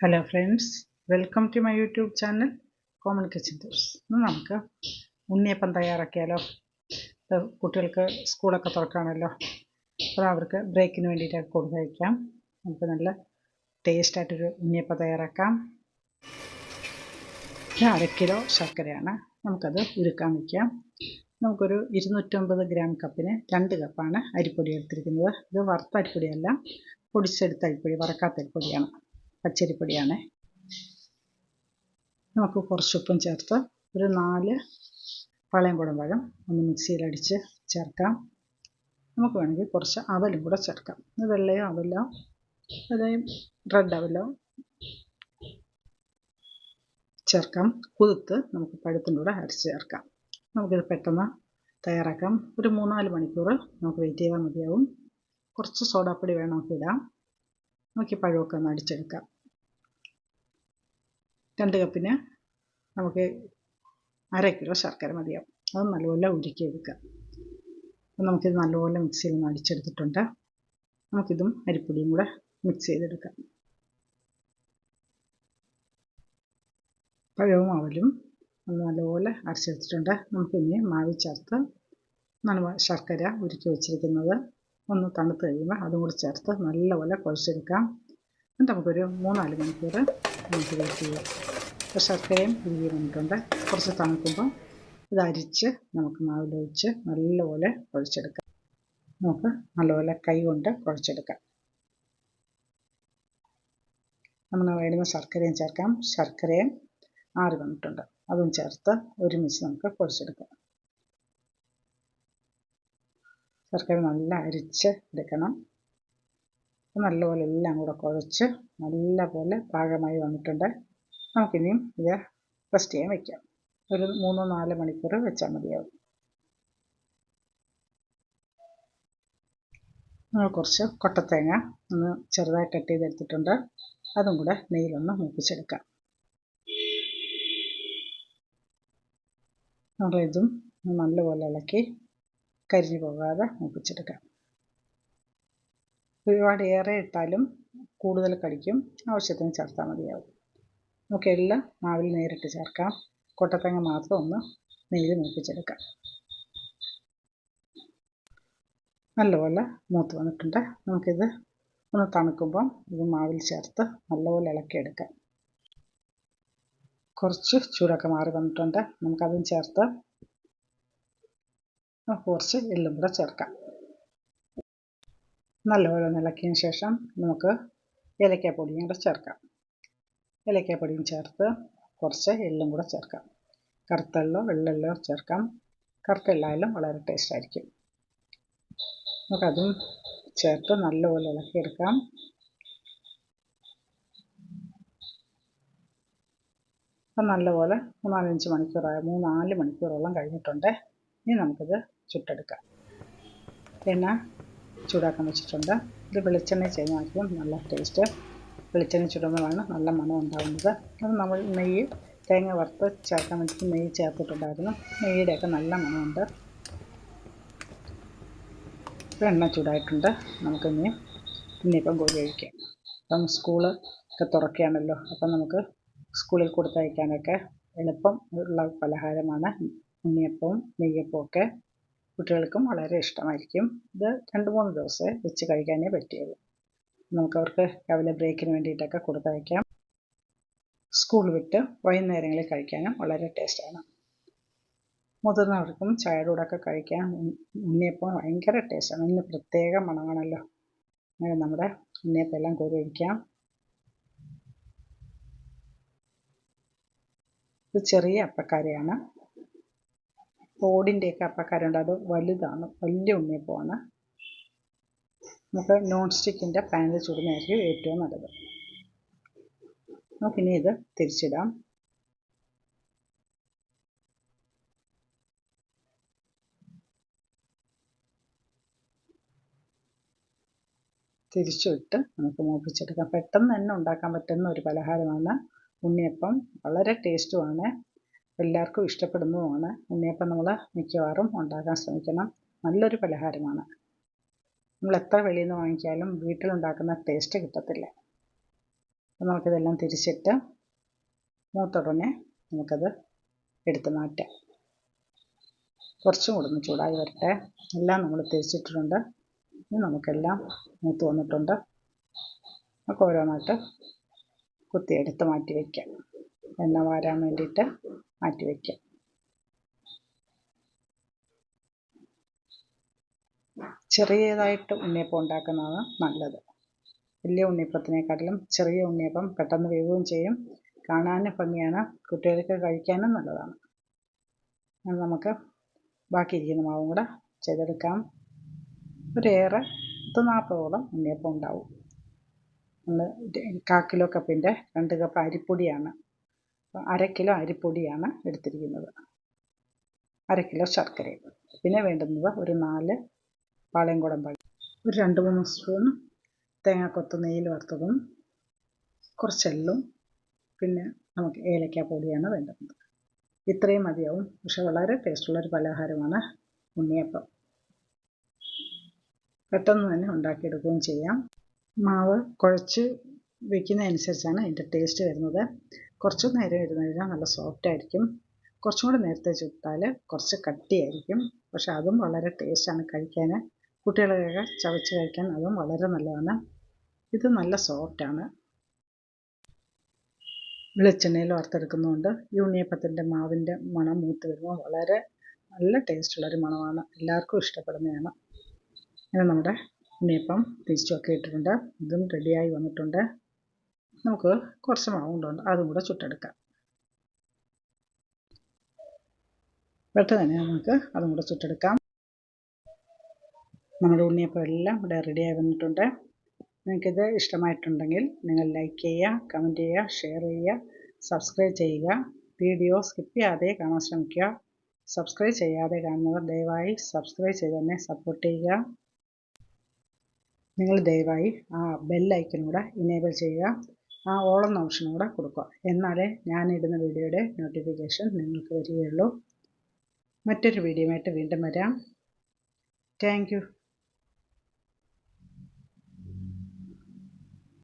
Hello friends welcome to my YouTube channel common kitchen tips ഇന്ന് നമുക്ക് ഉണ്ണിയപ്പം തയ്യാറാക്കിയാലോ? കുട്ടികൾക്ക് സ്കൂളൊക്കെ തുറക്കാണല്ലോ. അപ്പോൾ അവർക്ക് ബ്രേക്കിന് വേണ്ടിയിട്ട് കൊടുത്ത് കഴിക്കാം. നമുക്ക് നല്ല ടേസ്റ്റായിട്ടൊരു ഉണ്ണിയപ്പം തയ്യാറാക്കാം. അര കിലോ ശർക്കരയാണ്. നമുക്കത് ഉരുക്കാൻ വയ്ക്കാം നമുക്കൊരു ഇരുന്നൂറ്റമ്പത് ഗ്രാം കപ്പിന് രണ്ട് കപ്പാണ് അരിപ്പൊടി എടുത്തിരിക്കുന്നത്. ഇത് വറുത്ത അരിപ്പൊടിയല്ല പൊടിച്ചെടുത്ത അരിപ്പൊടി വറക്കാത്ത അരിപ്പൊടിയാണ്. പച്ചരിപ്പൊടിയാണ്. നമുക്ക് കുറച്ച് ഉപ്പും ചേർത്ത് ഒരു നാല് പാളയംകുടം പഴം ഒന്ന് മിക്സിയിലടിച്ച് ചേർക്കാം. നമുക്ക് വേണമെങ്കിൽ കുറച്ച് അവലും കൂടെ ചേർക്കാം. വെള്ളയോ അവലോ അതായത് റെഡ് അവലോ ചേർക്കാം. കുതിർത്ത് നമുക്ക് പഴത്തിന്റെ കൂടെ അരച്ച് ചേർക്കാം. നമുക്കിത് പെട്ടെന്ന് തയ്യാറാക്കാം. ഒരു മൂന്നാൽ മണിക്കൂർ നമുക്ക് വെയിറ്റ് ചെയ്താൽ മതിയാവും. കുറച്ച് സോഡാപ്പൊടി വേണമെങ്കിൽ ഇടാം. നമുക്ക് പഴമൊക്കെ ഒന്ന് അടിച്ചെടുക്കാം. രണ്ട് കപ്പിന് നമുക്ക് അര കിലോ ശർക്കര മതിയാവും. അത് നല്ലപോലെ ഉരുക്കിയെടുക്കാം അപ്പം നമുക്കിത് നല്ലപോലെ മിക്സിയിൽ ഒന്ന് അടിച്ചെടുത്തിട്ടുണ്ട്. നമുക്കിതും അരിപ്പൊടിയും കൂടെ മിക്സ് ചെയ്തെടുക്കാം. പഴവും അവലും ഒന്ന് നല്ലപോലെ അരച്ചെടുത്തിട്ടുണ്ട്. നമുക്കിനി മാവിൽ ചേർത്ത് നല്ല ശർക്കര ഉരുക്കി വെച്ചിരിക്കുന്നത് ഒന്ന് തണുത്ത് കഴിയുമ്പോൾ അതും കൂടി ചേർത്ത് നല്ലപോലെ കുഴച്ചെടുക്കാം. എന്നിട്ട് നമുക്കൊരു മൂന്നാൽ മണിക്കൂർ നമുക്ക് വെയിറ്റ് ചെയ്യാം. അപ്പോൾ ശർക്കരയും ഉരുകി വന്നിട്ടുണ്ട്. കുറച്ച് തണുക്കുമ്പോൾ ഇത് അരിച്ച് നമുക്ക് മാവിലൊഴിച്ച് നല്ലപോലെ കുഴച്ചെടുക്കാം. നമുക്ക് നല്ലപോലെ കൈ കൊണ്ട് കുഴച്ചെടുക്കാം. നമ്മൾ വേണ്ടുന്ന ശർക്കരയും ചേർക്കാം. ശർക്കരയും ആറ് വന്നിട്ടുണ്ട്. അതും ചേർത്ത് ഒരുമിച്ച് നമുക്ക് കുഴച്ചെടുക്കാം. ശർക്കര നല്ല അരിച്ച് എടുക്കണം. നല്ലപോലെ എല്ലാം കൂടെ കുഴച്ച് നല്ലപോലെ പാകമായി വന്നിട്ടുണ്ട്. നമുക്കിനിയും ഇത് റെസ്റ്റ് ചെയ്യാൻ വയ്ക്കാം ഒരു മൂന്നോ നാല് മണിക്കൂർ വെച്ചാൽ മതിയാവും. നമ്മൾ കുറച്ച് കൊട്ടത്തേങ്ങ ഒന്ന് ചെറുതായി കട്ട് ചെയ്തെടുത്തിട്ടുണ്ട്. അതും കൂടെ നെയ്യിലൊന്ന് മൂപ്പിച്ചെടുക്കാം. നമ്മളിതും നല്ലപോലെ ഇളക്കി കരിഞ്ഞു പോകാതെ മൂപ്പിച്ചെടുക്കാം ഒരുപാട് ഏറെ ഇട്ടാലും കൂടുതൽ കടിക്കും. ആവശ്യത്തിന് ചേർത്താൽ മതിയാവും. നമുക്ക് എള്ള മാവിൽ നേരിട്ട് ചേർക്കാം. കൊട്ടത്തങ്ങ മാത്രം ഒന്ന് നെയ്യിൽ മൂപ്പിച്ചെടുക്കാം. നല്ലപോലെ മൂത്ത് വന്നിട്ടുണ്ട്. നമുക്കിത് ഒന്ന് തണുക്കുമ്പം ഇത് മാവിൽ ചേർത്ത് നല്ലപോലെ ഇളക്കിയെടുക്കാം. കുറച്ച് ചൂടൊക്കെ മാറി വന്നിട്ടുണ്ട്. നമുക്കതും ചേർത്ത് കുറച്ച് എല്ലും കൂടെ ചേർക്കാം. നല്ലപോലെ ഇളക്കിയതിന് ശേഷം നമുക്ക് ഏലക്കാപ്പൊടിയും കൂടെ ചേർക്കാം. ഏലക്കാപ്പൊടിയും ചേർത്ത് കുറച്ച് എല്ലും കൂടെ ചേർക്കാം. കറുത്തെള്ളോ വെള്ളെല്ലോ ചേർക്കാം. കറുത്തെള്ളായാലും വളരെ ടേസ്റ്റ് ആയിരിക്കും. നമുക്കതും ചേർത്ത് നല്ലപോലെ ഇളക്കിയെടുക്കാം. അപ്പം നല്ലപോലെ മൂന്നാലഞ്ച് മണിക്കൂറായ മൂന്നാൽ മണിക്കൂറോളം കഴിഞ്ഞിട്ടുണ്ട്. ഇനി നമുക്കിത് ചുട്ടെടുക്കാം. എണ്ണ ചൂടാക്കാൻ വെച്ചിട്ടുണ്ട്. ഇത് വെളിച്ചെണ്ണ ചെയ്യുന്നതായിരിക്കും നല്ല ടേസ്റ്റ് വെളിച്ചെണ്ണ ചുടുമ്പോഴാണ് നല്ല മണം ഉണ്ടാകുന്നത് അത് നമ്മൾ നെയ്യ് തേങ്ങ വറുത്ത് ചേർക്കാൻ വേണ്ടിയിട്ട് നെയ്യ് ചേർത്തിട്ടുണ്ടായിരുന്നു. നെയ്യുടെയൊക്കെ നല്ല മണമുണ്ട്. എണ്ണ ചൂടായിട്ടുണ്ട്. നമുക്കിനി ഉണ്ണിയപ്പം കോഴി കഴിക്കാം അപ്പം സ്കൂൾ ഒക്കെ തുറക്കുകയാണല്ലോ. അപ്പം നമുക്ക് സ്കൂളിൽ കൊടുത്തയക്കാനൊക്കെ എളുപ്പം ഉള്ള പലഹാരമാണ് ഉണ്ണിയപ്പവും നെയ്യപ്പവും ഒക്കെ കുട്ടികൾക്കും വളരെ ഇഷ്ടമായിരിക്കും. ഇത് രണ്ട് മൂന്ന് ദിവസമേ വെച്ച് കഴിക്കാനേ നമുക്ക് അവർക്ക് രാവിലെ ബ്രേക്കിന് വേണ്ടിയിട്ടൊക്കെ കൊടുത്തയക്കാം സ്കൂൾ വിട്ട് വൈകുന്നേരങ്ങളിൽ കഴിക്കാനും വളരെ ടേസ്റ്റാണ്. മുതിർന്നവർക്കും ചായയുടെ കൂടെയൊക്കെ കഴിക്കാൻ ഉണ്ണിയപ്പം ഭയങ്കര ടേസ്റ്റാണ്. ഇന്ന് പ്രത്യേക മണമാണല്ലോ. അങ്ങനെ നമ്മുടെ ഉണ്ണിയപ്പം എല്ലാം കോരി ഒഴിക്കാം. ഇത് ചെറിയ അപ്പക്കാരയാണ്. ഓടിന്റെയൊക്കെ അപ്പക്കാരുണ്ട്. അത് വലുതാണ്. വലിയ ഉണ്ണിയപ്പമാണ്. നമുക്ക് നോൺ സ്റ്റിക്കിന്റെ പാനിൽ ചുടുന്നതായിരിക്കും ഏറ്റവും നല്ലത്. നമുക്കിനി ഇത് തിരിച്ചിടാം. തിരിച്ചിട്ട് നമുക്ക് മൂപ്പിച്ചെടുക്കാം. പെട്ടെന്ന് തന്നെ ഉണ്ടാക്കാൻ പറ്റുന്ന ഒരു പലഹാരമാണ് ഉണ്ണിയപ്പം. വളരെ ടേസ്റ്റുമാണ് എല്ലാവർക്കും ഇഷ്ടപ്പെടുന്നതുമാണ്. ഉണ്ണിയപ്പം നമ്മൾ മിക്കവാറും ഉണ്ടാക്കാൻ ശ്രമിക്കണം. നല്ലൊരു പലഹാരമാണ്. നമ്മൾ എത്ര വെളിയിൽ നിന്ന് വാങ്ങിച്ചാലും വീട്ടിലുണ്ടാക്കുന്ന ടേസ്റ്റ് കിട്ടത്തില്ല. അപ്പോൾ നമുക്കിതെല്ലാം തിരിച്ചിട്ട് മൂത്തുടനെ നമുക്കത് എടുത്ത് മാറ്റാം. കുറച്ചും കൂടെ ഒന്ന് ചൂടായി വരട്ടെ. എല്ലാം നമ്മൾ തിരിച്ചിട്ടിട്ടുണ്ട് ഇനി നമുക്കെല്ലാം മൂത്ത് വന്നിട്ടുണ്ട്. നമുക്ക് ഓരോന്നായിട്ട് കുത്തിയെടുത്ത് മാറ്റി വയ്ക്കാം എണ്ണ വാരാൻ വേണ്ടിയിട്ട് മാറ്റി വയ്ക്കാം ചെറിയതായിട്ട് ഉണ്ണിയപ്പം ഉണ്ടാക്കുന്നതാണ് നല്ലത്. വലിയ ഉണ്ണിയപ്പത്തിനെക്കാട്ടിലും ചെറിയ ഉണ്ണിയപ്പം പെട്ടെന്ന് വേവുകയും ചെയ്യും. കാണാനും ഭംഗിയാണ്. കുട്ടികൾക്ക് കഴിക്കാനും നല്ലതാണ്. നമുക്ക് ബാക്കി ഇരിക്കുന്ന മാവും കൂടെ ചെയ്തെടുക്കാം. ഒരേറെ പത്ത് നാൽപ്പതോളം ഉണ്ണിയപ്പം ഉണ്ടാവും. നമ്മൾ കാ കിലോ കപ്പിന്റെ രണ്ട് കപ്പ് അരിപ്പൊടിയാണ്. അര കിലോ അരിപ്പൊടിയാണ് എടുത്തിരിക്കുന്നത്. അര കിലോ ശർക്കരയും പിന്നെ വേണ്ടുന്നത് ഒരു നാല് പാളയംകുടം പഴം. ഒരു രണ്ട് മൂന്ന് സ്പൂൺ തേങ്ങാക്കൊത്ത് നെയ്യിൽ വറുത്തതും കുറച്ചെല്ലും പിന്നെ നമുക്ക് ഏലക്ക പൊടിയാണ് വേണ്ടുന്നത്. ഇത്രയും മതിയാവും. പക്ഷെ വളരെ ടേസ്റ്റുള്ളൊരു പലഹാരമാണ് ഉണ്ണിയപ്പം. പെട്ടെന്ന് തന്നെ ഉണ്ടാക്കിയെടുക്കുകയും ചെയ്യാം. മാവ് കുഴച്ച് വയ്ക്കുന്നതനുസരിച്ചാണ് അതിന്റെ ടേസ്റ്റ് വരുന്നത്. കുറച്ച് നേരം ഇരുന്ന് കഴിഞ്ഞാൽ നല്ല സോഫ്റ്റ് ആയിരിക്കും. കുറച്ചും കൂടി നേരത്തെ ചുട്ടാൽ കുറച്ച് കട്ടിയായിരിക്കും. പക്ഷെ അതും വളരെ ടേസ്റ്റാണ് കഴിക്കാൻ. കുട്ടികളൊക്കെ ചവച്ച് കഴിക്കാൻ അതും വളരെ നല്ലതാണ്. ഇത് നല്ല സോഫ്റ്റാണ് വെളിച്ചെണ്ണയിൽ വറുത്തെടുക്കുന്നതുകൊണ്ട് ഈ ഉണ്ണിയപ്പത്തിന്റെ മാവിന്റെ മണം മൂത്ത് വരുമ്പോൾ വളരെ നല്ല ടേസ്റ്റുള്ളൊരു മണമാണ്. എല്ലാവർക്കും ഇഷ്ടപ്പെടുന്നതാണ്. ഇങ്ങനെ നമ്മുടെ ഉണ്ണിയപ്പം തിരിച്ചൊക്കെ ഇട്ടിട്ടുണ്ട്. ഇതും റെഡിയായി വന്നിട്ടുണ്ട്. നമുക്ക് കുറച്ച് മാവ് കൊണ്ടുണ്ട് അതും കൂടെ ചുട്ടെടുക്കാം. പെട്ടെന്ന് തന്നെ നമുക്ക് അതും കൂടെ ചുട്ടെടുക്കാം. നമ്മുടെ ഉണ്ണിയപ്പം എല്ലാം ഇവിടെ റെഡി ആയി വന്നിട്ടുണ്ട്. നിങ്ങൾക്കിത് ഇഷ്ടമായിട്ടുണ്ടെങ്കിൽ നിങ്ങൾ ലൈക്ക് ചെയ്യുക കമന്റ് ചെയ്യുക ഷെയർ ചെയ്യുക സബ്സ്ക്രൈബ് ചെയ്യുക. വീഡിയോ സ്കിപ്പ് ചെയ്യാതെ കാണാൻ ശ്രമിക്കുക. സബ്സ്ക്രൈബ് ചെയ്യാതെ കാണുന്നവർ ദയവായി സബ്സ്ക്രൈബ് ചെയ്ത് തന്നെ സപ്പോർട്ട് ചെയ്യുക. നിങ്ങൾ ദയവായി ആ കൂടെ ഇനേബിൾ ചെയ്യുക. ആ ഓൾ എന്ന ഓപ്ഷനും കൂടെ കൊടുക്കുക. എന്നാലേ ഞാനിടുന്ന വീഡിയോയുടെ നോട്ടിഫിക്കേഷൻ നിങ്ങൾക്ക് വരികയുള്ളൂ. മറ്റൊരു വീഡിയോയുമായിട്ട് വീണ്ടും വരാം. താങ്ക്